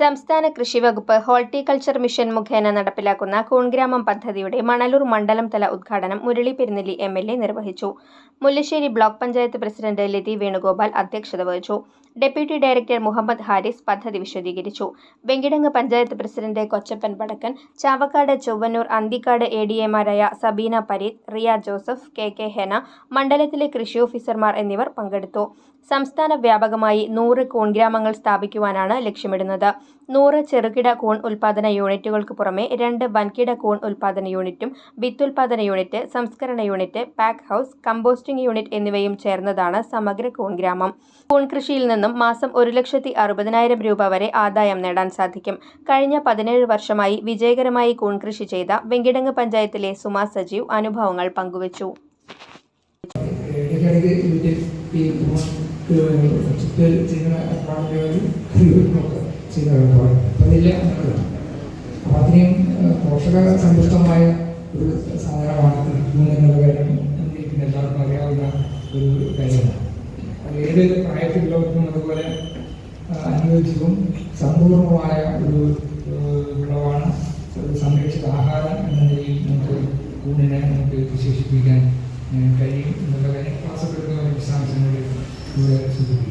സംസ്ഥാന കൃഷി വകുപ്പ് ഹോർട്ടിക്കൾച്ചർ മിഷൻ മുഖേന നടപ്പിലാക്കുന്ന കൂൺഗ്രാമം പദ്ധതിയുടെ മണലൂർ മണ്ഡലം തല ഉദ്ഘാടനം Murali Perunnelli M L A നിർവഹിച്ചു. മുല്ലശ്ശേരി ബ്ലോക്ക് പഞ്ചായത്ത് പ്രസിഡന്റ് ലതി വേണുഗോപാൽ അധ്യക്ഷത വഹിച്ചു. ഡെപ്യൂട്ടി ഡയറക്ടർ മുഹമ്മദ് ഹാരിസ് പദ്ധതി വിശദീകരിച്ചു. Venkitangu panchayat president Kochappan Vadakkan Chavakkad Chowannur Anthikad A D എമാരായ Sabeena Pareeth Riya Joseph K K Hena മണ്ഡലത്തിലെ കൃഷി ഓഫീസർമാർ എന്നിവർ പങ്കെടുത്തു. സംസ്ഥാന വ്യാപകമായി നൂറ് കോൺഗ്രാമങ്ങൾ സ്ഥാപിക്കുവാനാണ് ലക്ഷ്യമിടുന്നത്. നൂറ് ചെറുകിട കൂൺ ഉൽപ്പാദന യൂണിറ്റുകൾക്ക് പുറമെ രണ്ട് വൻകിട കൂൺ ഉൽപ്പാദന യൂണിറ്റും വിത്തുൽപാദന യൂണിറ്റ് സംസ്കരണ unit pack house composting unit എന്നിവയും ചേർന്നതാണ് സമഗ്ര കൂൺ ഗ്രാമം. കൂൺ കൃഷിയിൽ നിന്നും മാസം ഒരു ലക്ഷത്തി അറുപതിനായിരം രൂപ വരെ ആദായം നേടാൻ സാധിക്കും. കഴിഞ്ഞ പതിനേഴ് വർഷമായി വിജയകരമായി കൂൺ കൃഷി ചെയ്ത വെങ്കിടങ്ങ് പഞ്ചായത്തിലെ സുമാ സജീവ് അനുഭവങ്ങൾ പങ്കുവച്ചു. ചെയ്യുന്ന ചെയ്യുന്ന ഏർപ്പാട് അപ്പോൾ അതില്ല അപ്പോൾ അത്രയും പോഷക സമ്പുഷ്ടമായ ഒരു സാധനമാണ് എന്നുള്ള കാര്യം എല്ലാവർക്കും അറിയാവുന്ന ഒരു കാര്യമാണ്. അത് ഏത് പ്രായത്തിലുള്ളവർക്കും അതുപോലെ അനുയോജ്യവും സമ്പൂർണമായ ഒരു വിളവാണ്. സംരക്ഷിത ആഹാരം എന്ന നിലയിൽ നമുക്ക് ഊണിനെ നമുക്ക് വിശേഷിപ്പിക്കാൻ കഴിയും എന്നുള്ള കാര്യം ക്ലാസ് എടുക്കുന്ന വിശദാംശങ്ങളിൽ ഇവിടെ സൂചിപ്പിക്കും